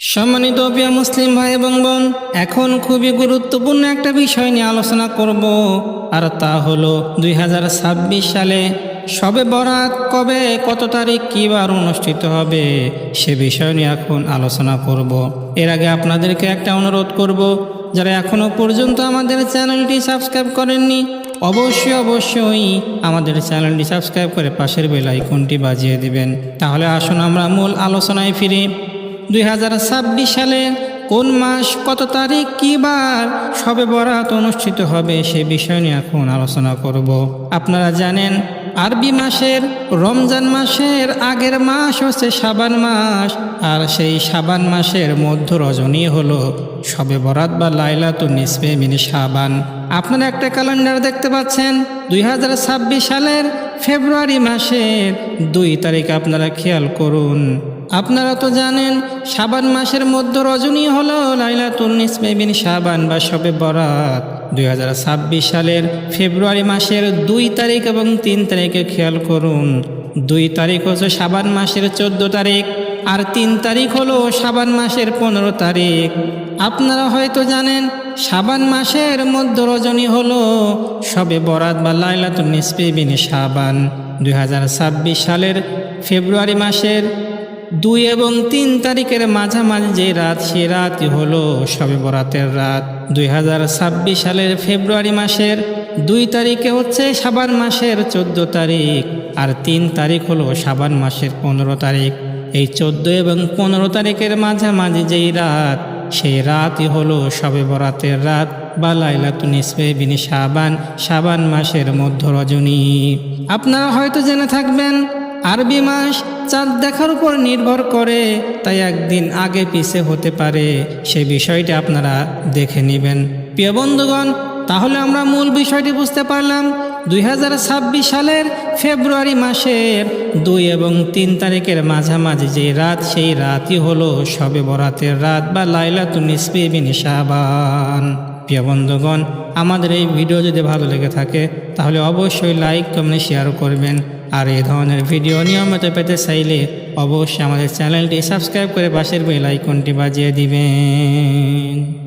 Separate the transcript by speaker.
Speaker 1: সম্মানিত প্রিয় মুসলিম ভাই এবং বোন, এখন খুবই গুরুত্বপূর্ণ একটা বিষয় নিয়ে আলোচনা করব, আর তা হলো দুই হাজার ছাব্বিশ সালে সবে বরাত কবে, কত তারিখ, কী বার অনুষ্ঠিত হবে, সে বিষয় নিয়ে এখন আলোচনা করব। এর আগে আপনাদেরকে একটা অনুরোধ করব, যারা এখনও পর্যন্ত আমাদের চ্যানেলটি সাবস্ক্রাইব করেননি, অবশ্যই অবশ্যই আমাদের চ্যানেলটি সাবস্ক্রাইব করে পাশের বেল আইকনটি বাজিয়ে দিবেন। তাহলে আসুন আমরা মূল আলোচনায় ফিরি। দুই সালে কোন মাস, কত তারিখ, কী বার সবে বরাত অনুষ্ঠিত হবে সে বিষয় নিয়ে এখন আলোচনা করব। আপনারা জানেন, আরবি মাসের, রমজান মাসের আগের মাস হচ্ছে সাবান মাস, আর সেই সাবান মাসের মধ্য রজনী হলো সবে বরাত বা লাইলাতু নিসবে মিনি সাবান আপনারা একটা ক্যালেন্ডার দেখতে পাচ্ছেন, দুই হাজার ছাব্বিশ সালের ফেব্রুয়ারি মাসের দুই তারিখ আপনারা খেয়াল করুন। আপনারা তো জানেন সাবান মাসের মধ্য রজনী হল লাইলাতুল নিসবে বিন সাবান বা সবে বরাত। দুই হাজার ছাব্বিশ সালের ফেব্রুয়ারি মাসের দুই তারিখ এবং তিন তারিখে খেয়াল করুন। দুই তারিখ হচ্ছে সাবান মাসের চোদ্দ তারিখ, আর তিন তারিখ হলো সাবান মাসের পনেরো তারিখ। আপনারা হয়তো জানেন সাবান মাসের মধ্য রজনী হলো সবে বরাত বা লাইলাতুল নিসবে বিন সাবান দুই হাজার ছাব্বিশ সালের ফেব্রুয়ারি মাসের দুই এবং তিন তারিখের মাঝামাঝি যে রাত, সে রাতই হলো সবে বরাতের রাত। দুই হাজার ছাব্বিশ সালের ফেব্রুয়ারি মাসের দুই তারিখে হচ্ছে সাবান মাসের চোদ্দ তারিখ, আর তিন তারিখ হলো সাবান মাসের পনেরো তারিখ। এই চোদ্দ এবং পনেরো তারিখের মাঝামাঝি যেই রাত সেই রাতই হলো সবে বরাতের রাত, বা লাইলাতু নিসবে বিনি সাবান সাবান মাসের মধ্য রজনী আপনারা হয়তো জেনে থাকবেন আরবি মাস চাঁদ দেখার উপর নির্ভর করে, তাই একদিন আগে পিছে হতে পারে। সে বিষয়টি আপনারা দেখে নেবেন। প্রিয় বন্ধুগণ, তাহলে আমরা মূল বিষয়টি বুঝতে পারলাম। দুই হাজার ছাব্বিশ সালের ফেব্রুয়ারি মাসের দুই এবং তিন তারিখের মাঝামাঝি যে রাত, সেই রাতই হলো সবে বরাতের রাত বা লাইলাতুন নিসবি বিন শাবান। প্রিয় বন্ধুগণ, আমাদের এই ভিডিও যদি ভালো লেগে থাকে, তাহলে অবশ্যই লাইক, কমেন্ট শেয়ার করবেন। আর এই ধরনের ভিডিও নিয়মিত পেতে চাইলে অবশ্যই আমাদের চ্যানেলটি সাবস্ক্রাইব করে পাশের বেল আইকনটি বাজিয়ে দিবেন।